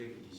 speaking.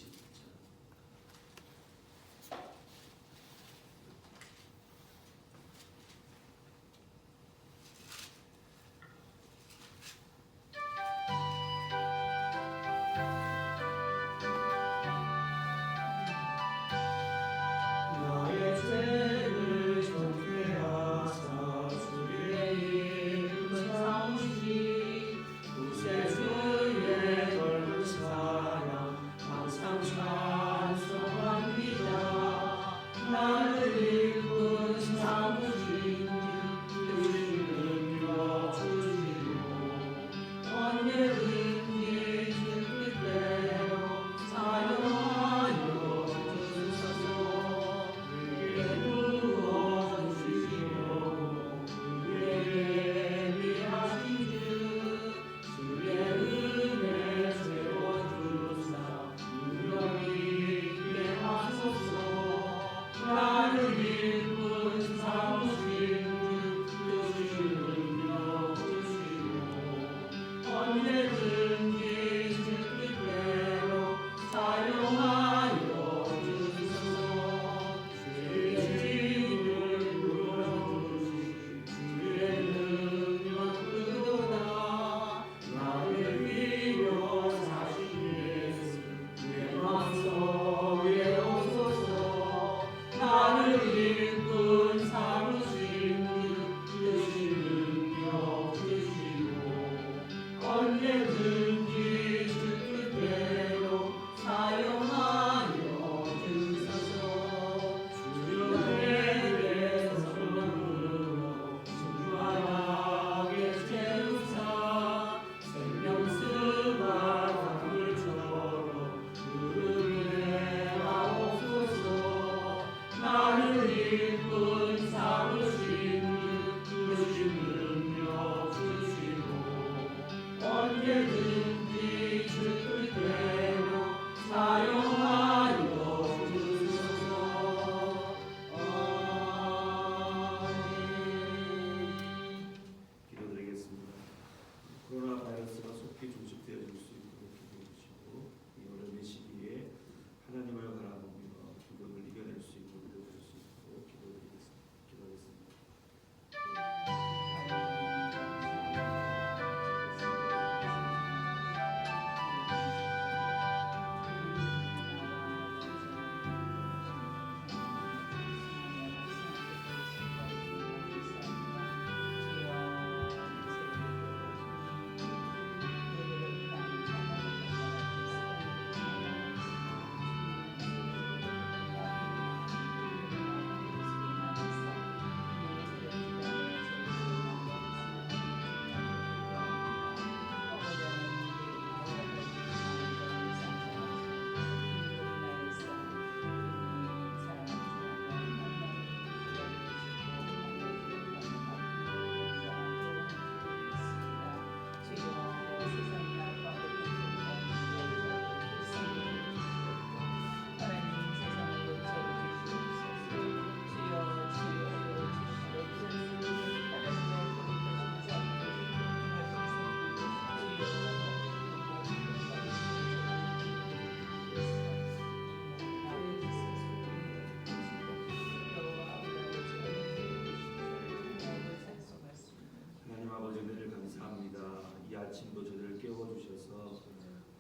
아침도 저들을 깨워주셔서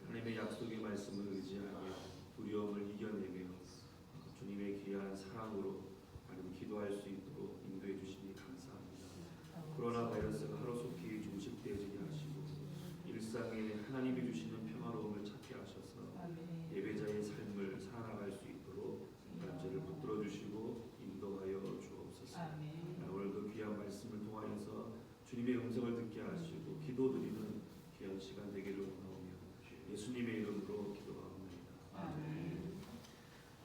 하나님의 약속의 말씀을 의지하며 두려움을 이겨내며 주님의 귀한 사랑으로 하나님 기도할 수 있도록 인도해 주시니 감사합니다. 코로나 바이러스가 하루속히 종식되지 하시고 일상에 하나님이 주시는 시간 되기를 원하오며 예수님의 이름으로 기도합니다.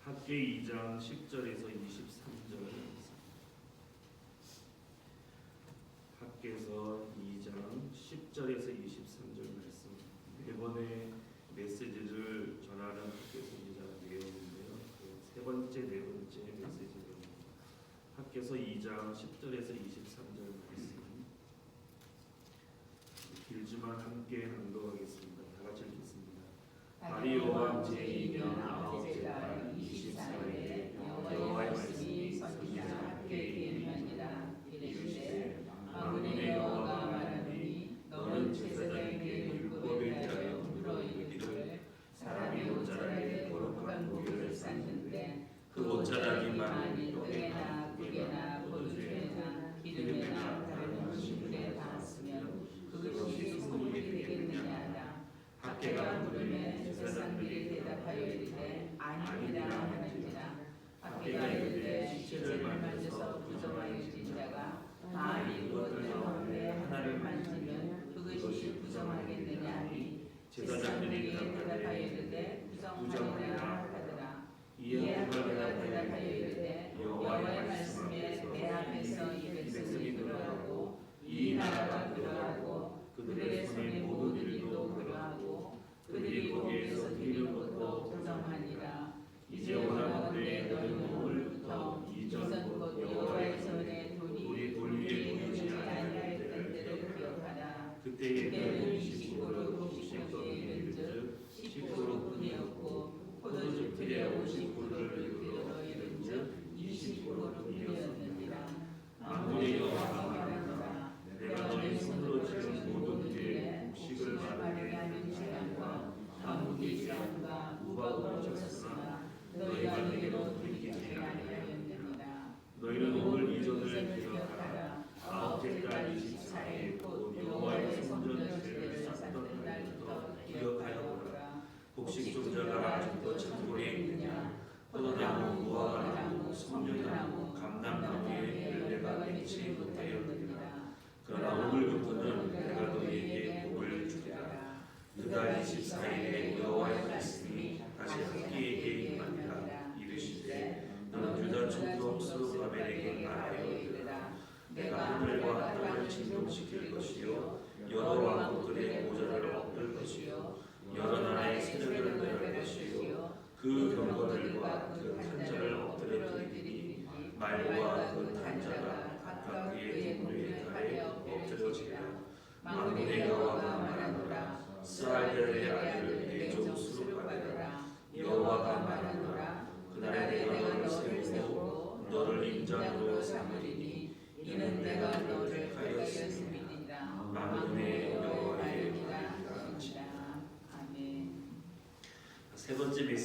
학계 2장 10절에서 23절 학계서 2장 10절에서 23절 말씀 네 번의 메시지를 전하는 학계서 2장 내용인데요. 세 번째, 네 번째 메시지입니다. 학계서 2장 10절에서 23절 함께 감동하겠습니다. 다 같이 읽겠습니다. 바리오와 제2면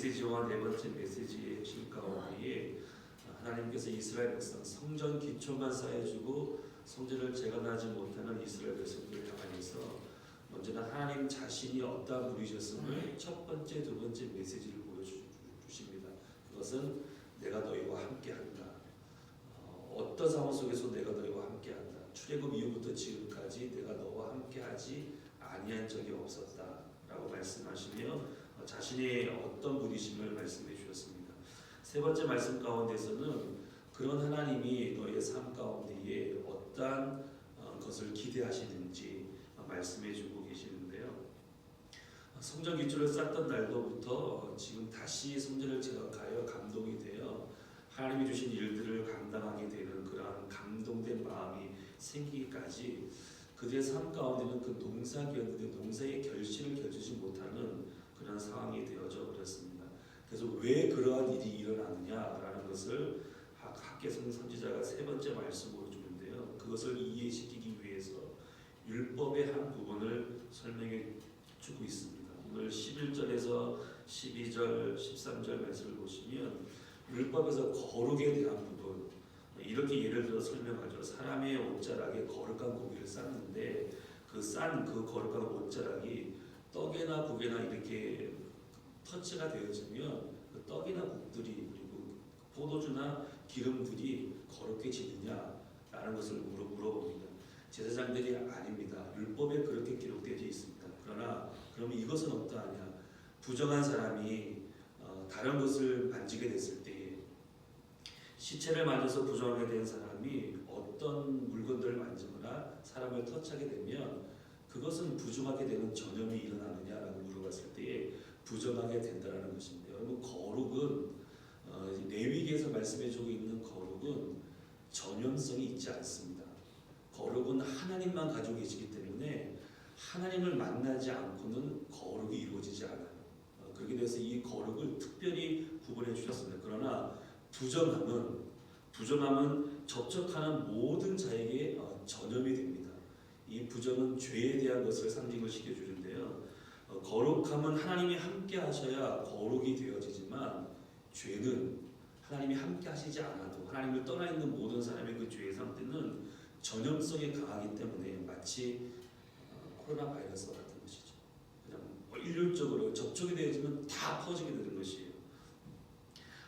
메시지와 네 번째 메시지의 핵심 가운데에 하나님께서 이스라엘 백성 성전 기초만 쌓여주고 성전을 재건하지 못하는 이스라엘 백성들을 향하여서 먼저는 하나님 자신이 어떠한 분이셨음을 첫 번째, 두 번째 메시지를 보여주십니다. 그것은 내가 너희와 함께한다. 어, 어떤 상황 속에서 내가 너희와 함께한다. 출애굽 이후부터 지금까지 내가 너와 함께하지 아니한 적이 없었다라고 말씀하시며 어, 자신의 어떤 분이심을 말씀해 주셨습니다. 세 번째 말씀 가운데서는 그런 하나님이 너희의 삶 가운데에 어떠한 어, 것을 기대하시는지 어, 말씀해 주고 계시는데요. 어, 성전 기초를 쌓던 날로부터 어, 지금 다시 성전을 제각하여 감동이 되어 하나님이 주신 일들을 감당하게 되는 그러한 감동된 마음이 생기기까지 그들의 삶 가운데는 그 농사기였는데 농사의 결실을 겨주지 못하는 그런 상황이 되어져 버렸습니다. 그래서 왜 그러한 일이 일어나느냐라는 것을 학- 학계성 선지자가 세 번째 말씀으로 주는데요. 그것을 이해시키기 위해서 율법의 한 부분을 설명해 주고 있습니다. 오늘 11절에서 12절, 13절 말씀을 보시면 율법에서 거룩에 대한 부분 이렇게 예를 들어 설명하죠. 사람의 옷자락에 거룩한 고기를 쌌는데 그 싼그 거룩한 옷자락이 떡이나 국이나 이렇게 터치가 되어지면 그 떡이나 국들이 그리고 포도주나 기름들이 거룩해지느냐라는 것을 물어 물어봅니다. 제사장들이 아닙니다. 율법에 그렇게 기록되어 있습니다. 그러나 그러면 이것은 어떠하냐? 부정한 사람이 어, 다른 것을 만지게 됐을 때에 시체를 만져서 부정하게 된 사람이 어떤 물건들을 만지거나 사람을 터치하게 되면 그것은 부정하게 되는 전염이 일어나느냐라고 물어봤을 때에 부정하게 된다는 것인데 여러분 거룩은 어, 레위기에서 말씀해주고 있는 거룩은 전염성이 있지 않습니다. 거룩은 하나님만 가지고 계시기 때문에 하나님을 만나지 않고는 거룩이 이루어지지 않아요. 어, 그렇게 돼서 이 거룩을 특별히 구분해 주셨습니다. 그러나 부정함은 부정함은 접촉하는 모든 자에게 어, 전염이 됩니다. 이 부정은 죄에 대한 것을 상징을 시켜주는데요. 어, 거룩함은 하나님이 함께 하셔야 거룩이 되어지지만 죄는 하나님이 함께 하시지 않아도 하나님을 떠나 있는 모든 사람의 그 죄의 상태는 전염성이 강하기 때문에 마치 어, 코로나 바이러스와 같은 것이죠. 그냥 뭐 일률적으로 접촉이 되어지면 다 퍼지게 되는 것이에요.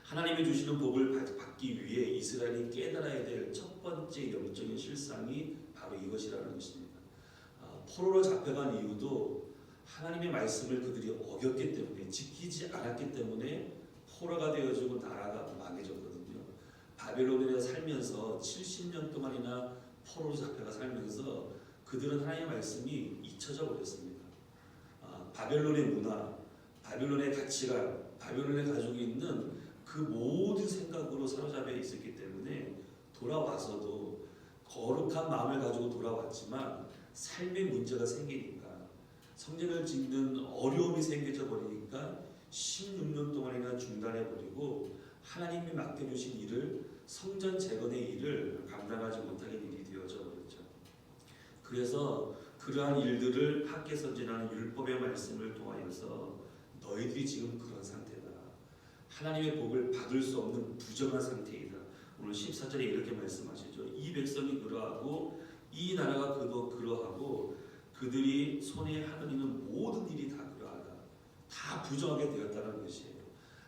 하나님이 주시는 복을 받- 받기 위해 이스라엘이 깨달아야 될 첫 번째 영적인 실상이 바로 이것이라는 것입니다. 아, 포로로 잡혀간 이유도 하나님의 말씀을 그들이 어겼기 때문에 지키지 않았기 때문에 포로가 되어지고 나라가 망해졌거든요. 바벨론에 살면서 70년 동안이나 포로로 잡혀가 살면서 그들은 하나님의 말씀이 잊혀져 버렸습니다. 아, 바벨론의 문화, 바벨론의 가치관, 바벨론에 가지고 있는 그 모든 생각으로 사로잡혀 있었기 때문에 돌아와서도 거룩한 마음을 가지고 돌아왔지만 삶의 문제가 생기니까 성전을 짓는 어려움이 생겨져 버리니까 16년 동안이나 중단해 버리고 하나님이 맡겨주신 일을 성전 재건의 일을 감당하지 못하게 일이 되어져 버렸죠. 그래서 그러한 일들을 학계 선진하는 율법의 말씀을 통하여서 너희들이 지금 그런 상태다. 하나님의 복을 받을 수 없는 부정한 상태이다. 오늘 14절에 이렇게 말씀하시죠. 이 백성이 그러하고 이 나라가 그도 그러하고 그들이 손에 하는 이는 모든 일이 다 그러하다. 다 부정하게 되었다는 것이에요.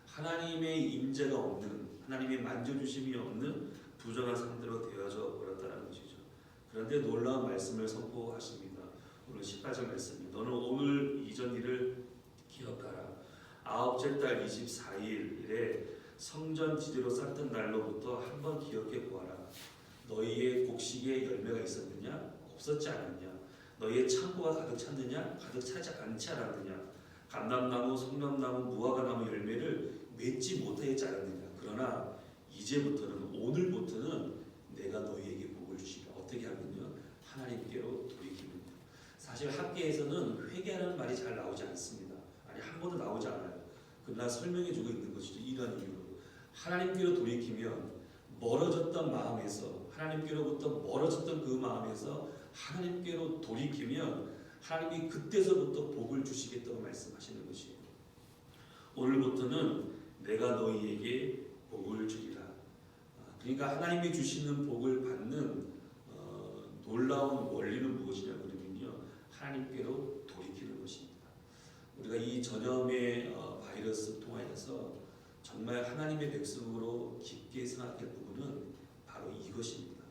하나님의 임재가 없는 하나님의 만져주심이 없는 부정한 상태로 되어져 버렸다는 것이죠. 그런데 놀라운 말씀을 선포하십니다. 오늘 18절 말씀이 너는 오늘 이전 일을 기억하라. 아홉째 달 24일에 성전 지대로 쌓던 날로부터 한번 기억해 보아라. 너희의 곡식에 열매가 있었느냐? 없었지 않았냐? 너희의 창고가 가득 찼느냐? 가득 차지 않지 않았느냐? 감람나무, 성남나무, 무화과나무 열매를 맺지 못하였지 않았느냐? 그러나 이제부터는 오늘부터는 내가 너희에게 복을 주시라. 어떻게 하면요? 하나님께로 돌이키면요. 사실 학계에서는 회개하는 말이 잘 나오지 않습니다. 아니 한 번도 나오지 않아요. 그러나 설명해주고 있는 것이죠. 이러한 이유로 하나님께로 돌이키면 멀어졌던 마음에서 하나님께로부터 멀어졌던 그 마음에서 하나님께로 돌이키면 하나님이 그때서부터 복을 주시겠다고 말씀하시는 것이에요. 오늘부터는 내가 너희에게 복을 주리라. 아, 그러니까 하나님이 주시는 복을 받는 어, 놀라운 원리는 무엇이냐 그러면요 하나님께로 돌이키는 것입니다. 우리가 이 전염의 어, 바이러스 통하여서 정말 하나님의 백성으로 깊게 생각할 부분은 바로 이것입니다.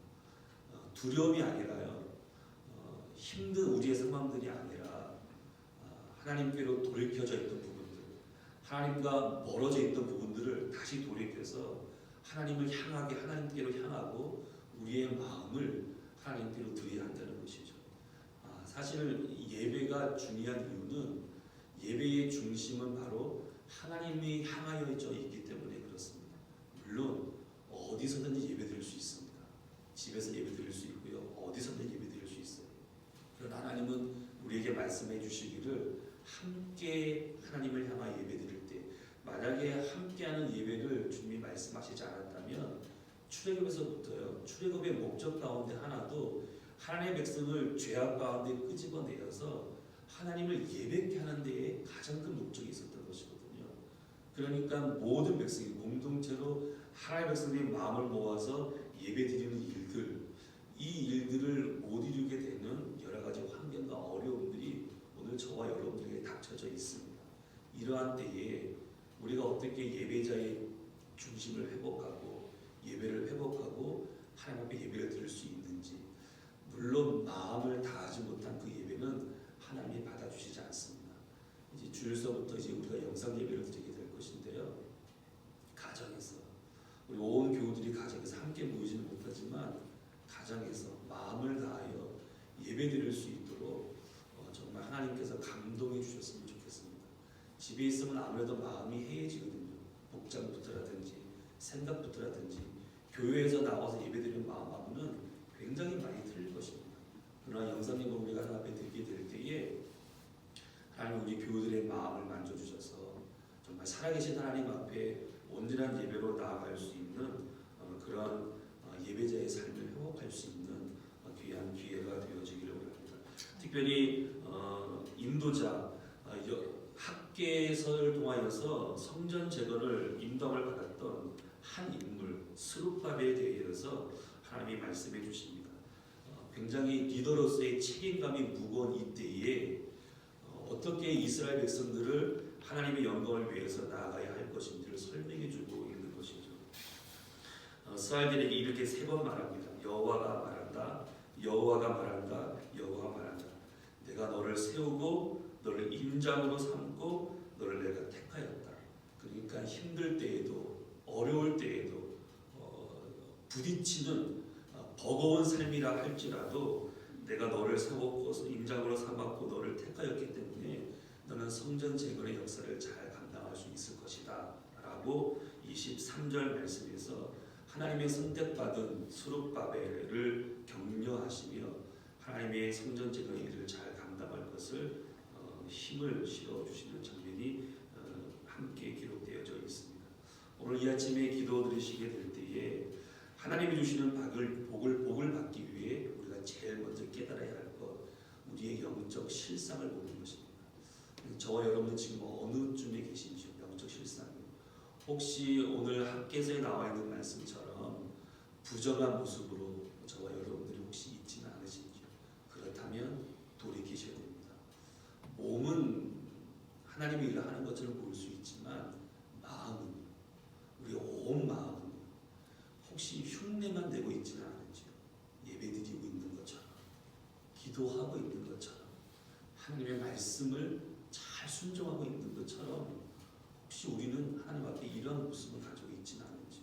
어, 두려움이 아니라요 어, 힘든 우리의 상황들이 아니라 어, 하나님께로 돌이켜져 있던 부분들, 하나님과 멀어져 있던 부분들을 다시 돌이켜서 하나님을 향하게 하나님께로 향하고 우리의 마음을 하나님께로 드려야 한다는 것이죠. 아, 사실 예배가 중요한 이유는 예배의 중심은 바로 하나님이 향하여져 있기 때문에 그렇습니다. 물론 어디서든지 예배 드릴 수 있습니다. 집에서 예배 드릴 수 있고요. 어디서든 예배 드릴 수 있어요. 그러나 하나님은 우리에게 말씀해 주시기를 함께 하나님을 향하 예배 드릴 때 만약에 함께하는 예배를 주님이 말씀하시지 않았다면 출애굽에서부터요. 출애굽의 목적 가운데 하나도 하나님의 백성을 죄악 가운데 끄집어내어서 하나님을 예배케 하는 데에 가장 큰 목적이 있었던 것이거든요. 그러니까 모든 백성이 공동체로 하나님의 백성들이 마음을 모아서 예배 드리는 일들, 이 일들을 못 이루게 되는 여러 가지 환경과 어려움들이 오늘 저와 여러분들에게 닥쳐져 있습니다. 이러한 때에 우리가 어떻게 예배자의 중심을 회복하고 예배를 회복하고 하나님 앞에 예배를 드릴 수 있는지 물론 마음을 다하지 못한 그 예배는 하나님이 받아주시지 않습니다. 이제 주일서부터 이제 우리가 영상 예배를 드리게 될 것인데요. 가정에서 우리 온 교우들이 가정에서 함께 모이지는 못하지만 가정에서 마음을 다하여 예배 드릴 수 있도록 어, 정말 하나님께서 감동해 주셨으면 좋겠습니다. 집에 있으면 아무래도 마음이 해해지거든요. 복장부터라든지 생각부터라든지 교회에서 나와서 예배드리는 마음하고는 굉장히 많이 틀릴 것입니다. 그러나 영상의 우리가 하나님 앞에 드리게 될 때에 하나님 우리 교우들의 마음을 만져주셔서 정말 살아계신 하나님 앞에 온전한 예배로 나아갈 수 있는 어, 그런 어, 예배자의 삶을 회복할 수 있는 어, 귀한 기회가 되어지기를 원합니다. 특별히 어, 인도자 어, 여- 학계서를 통하여서 성전 제거를 인도를 받았던 한 인물 스룹바벨에 대해서 하나님이 말씀해 주십니다. 어, 굉장히 리더로서의 책임감이 무거운 이때에 어, 어떻게 이스라엘 백성들을 하나님의 영광을 위해서 나아가야 할 것인지를 설명해 주고 있는 것이죠. 어, 스라엘들에게 이렇게 세 번 말합니다. 여호와가 말한다. 여호와가 말한다. 여호와가 말한다. 내가 너를 세우고 너를 임장으로 삼고 너를 내가 택하였다. 그러니까 힘들 때에도 어려울 때에도 어, 부딪히는 어, 버거운 삶이라 할지라도 내가 너를 세웠고 임장으로 삼았고 너를 택하였기 때문에 성전 재건의 역사를 잘 감당할 수 있을 것이다. 라고 23절 말씀에서 하나님의 선택받은 수룹바벨을 격려하시며 하나님의 성전 재건의 일을 잘 감당할 것을 어, 힘을 실어 주시는 장면이 어, 함께 기록되어져 있습니다. 오늘 이 아침에 기도 드리시게 될 때에 하나님이 주시는 복을, 복을 복을 받기 위해 우리가 제일 먼저 깨달아야 할 것, 우리의 영적 실상을 보는 것입니다. 저와 여러분은 지금 어느 쯤에 계신지요? 영적 실상. 혹시 오늘 학계서에 나와 있는 말씀처럼 부정한 모습으로 저와 여러분들이 혹시 있지는 않으신지요? 그렇다면 돌이키셔야 됩니다. 몸은 하나님의 일을 하는 것처럼 보일 수 있지만 마음은 우리 온 마음은 혹시 흉내만 내고 있지는 않은지요? 예배드리고 있는 것처럼 기도하고 있는 것처럼 하나님의 말씀을 잘 순종하고 있는 것처럼 혹시 우리는 하나님 앞에 이러한 모습을 가지고 있지는 않은지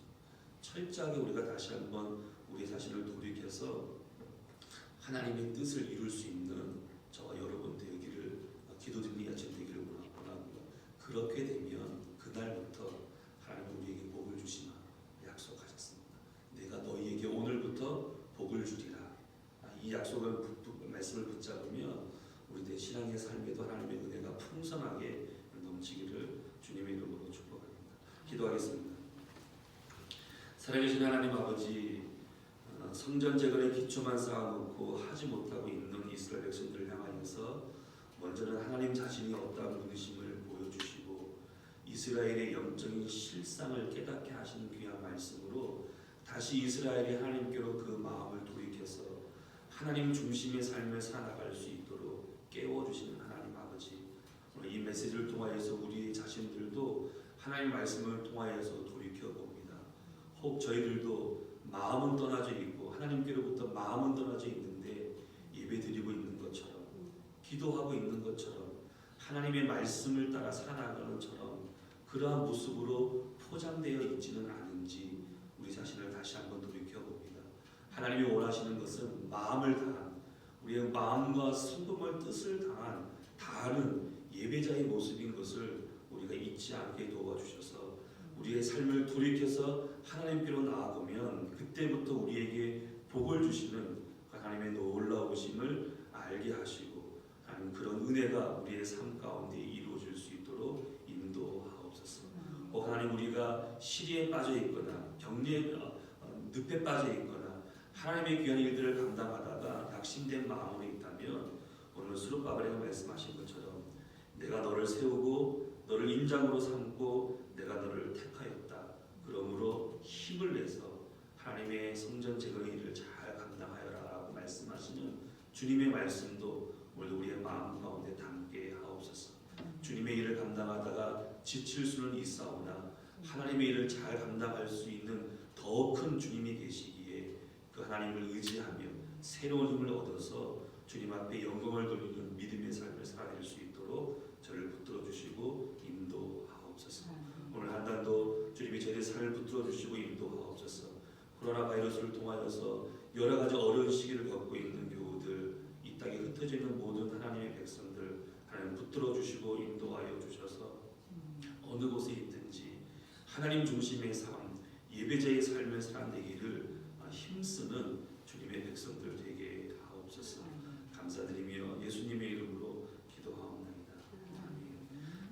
철저하게 우리가 다시 한번 우리 자신을 돌이켜서 하나님의 뜻을 이룰 수 있는 저와 여러분 되기를 기도드리는 야채 되기를 원하고요. 그렇게 되면 그날부터 하나님 우리에게 복을 주시마 약속하셨습니다. 내가 너희에게 오늘부터 복을 주리라. 아, 이 약속을 붙- 붙- 말씀을 붙잡으면 우리 삶에도 하나님의 은혜가 풍성하게 넘치기를 주님의 이름으로 축복합니다. 기도하겠습니다. 살아계신 하나님 아버지 어, 성전 재건의 기초만 쌓아놓고 하지 못하고 있는 이스라엘 백성들을 향하여서 먼저는 하나님 자신이 어떠한 분이심을 보여주시고 이스라엘의 영적인 실상을 깨닫게 하시는 귀한 말씀으로 다시 이스라엘이 하나님께로 그 마음을 돌이켜서 하나님 중심의 삶을 살아갈 수 있도록 깨워주시는 하나님 아버지 이 메시지를 통하여서 우리 자신들도 하나님 말씀을 통하여서 돌이켜 봅니다. 혹 저희들도 마음은 떠나져 있고 하나님께로부터 마음은 떠나져 있는데 예배 드리고 있는 것처럼 기도하고 있는 것처럼 하나님의 말씀을 따라 살아가는 처럼 그러한 모습으로 포장되어 있지는 않은지 우리 자신을 다시 한번 돌이켜 봅니다. 하나님이 원하시는 것은 마음을 다한 우리의 마음과 성품을 뜻을 다한 다하는 예배자의 모습인 것을 우리가 잊지 않게 도와주셔서 우리의 삶을 돌이켜서 하나님께로 나아가면 그때부터 우리에게 복을 주시는 하나님의 놀라우심을 알게 하시고 하나님 그런 은혜가 우리의 삶 가운데 이루어질 수 있도록 인도하옵소서. 오 하나님 우리가 시리에 빠져 있거나 격리에 어, 어, 늪에 빠져 있거나 하나님의 귀한 일들을 감당하다가 낙심된 마음으로 있다면 오늘 수록바벨에가 말씀하신 것처럼 내가 너를 세우고 너를 임장으로 삼고 내가 너를 택하였다. 그러므로 힘을 내서 하나님의 성전 재건의 일을 잘 감당하여라라고 말씀하시는 주님의 말씀도 오늘 우리의 마음 가운데 담게 하옵소서. 주님의 일을 감당하다가 지칠 수는 있사오나 하나님의 일을 잘 감당할 수 있는 더 큰 주님이 계시기에 그 하나님을 의지하며 새로운 힘을 얻어서 주님 앞에 영광을 돌리는 믿음의 삶을 살아낼 수 있도록 저를 붙들어 주시고 인도하옵소서. 오늘 한 달도 주님이 저희의 삶을 붙들어 주시고 인도하옵소서. 코로나 바이러스를 통하여서 여러 가지 어려운 시기를 겪고 있는 교우들, 이 땅에 흩어져 있는 모든 하나님의 백성들 하나님 붙들어 주시고 인도하여 주셔서 어느 곳에 있든지 하나님 중심의 삶, 예배자의 삶을 살아내기를 힘쓰는 주님의 백성들 되게 하옵소서. 감사드리며 예수님의 이름으로 기도하옵나이다. 아멘.